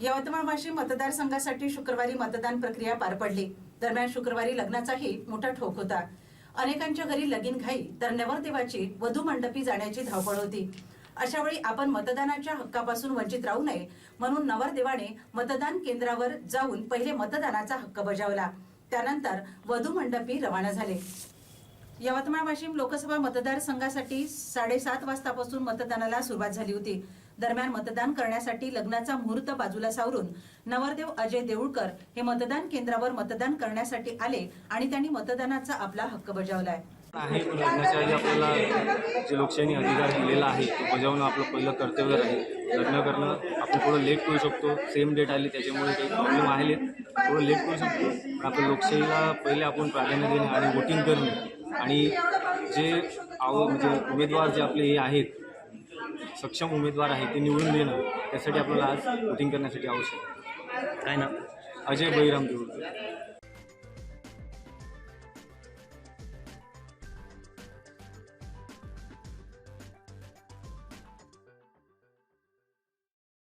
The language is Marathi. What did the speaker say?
यवतमाळ वाशिम मतदारसंघासाठी शुक्रवारी मतदान प्रक्रिया पार पडली. दरम्यान शुक्रवारी लग्नाचाही मोठा ठोक होता. अनेकांच्या घरी लगीन घाई तर नवरदेवाची वधू मंडपी जाण्याची धावपळ होती. अशा वेळी आपण मतदानाच्या हक्कापासून वंचित राहू नये म्हणून नवरदेवाने मतदान केंद्रावर जाऊन पहिले मतदानाचा हक्क बजावला. त्यानंतर वधू मंडपी रवाना झाले. यवतमाळ वाशिम लोकसभा मतदारसंघासाठी साडेसात वाजतापासून मतदानाला सुरुवात झाली होती. दरम्यान मतदान करण्यासाठी लग्नाचा मुहूर्त बाजूला सावरून नवरदेव अजय देऊळकर हे मतदान केंद्रावर मतदान करण्यासाठी आले आणि त्यांनी मतदानाचा आपला हक्क बजावलाय. आहे लग्नाच्या आधी आपल्याला जे लोकशाही अधिकार दिलेला आहे तो बजावणं आपलं पहिलं कर्तव्य राहील लग्न करणं आपण थोडं लेट करू शकतो सेम डेट आली त्याच्यामुळे काही प्रॉब्लेम आले थोडं लेट करू शकतो. पण आपण लोकशाहीला पहिले आपण प्राधान्य देणे आणि वोटिंग करणे. आणि जे आव म्हणजे उमेदवार जे आपले हे आहेत सक्षम उमेदवार आहेत ते निवडून देणं त्यासाठी आपल्याला आज वोटिंग करण्यासाठी आवश्यक आहे. काय ना अजय बळीराम देऊळकर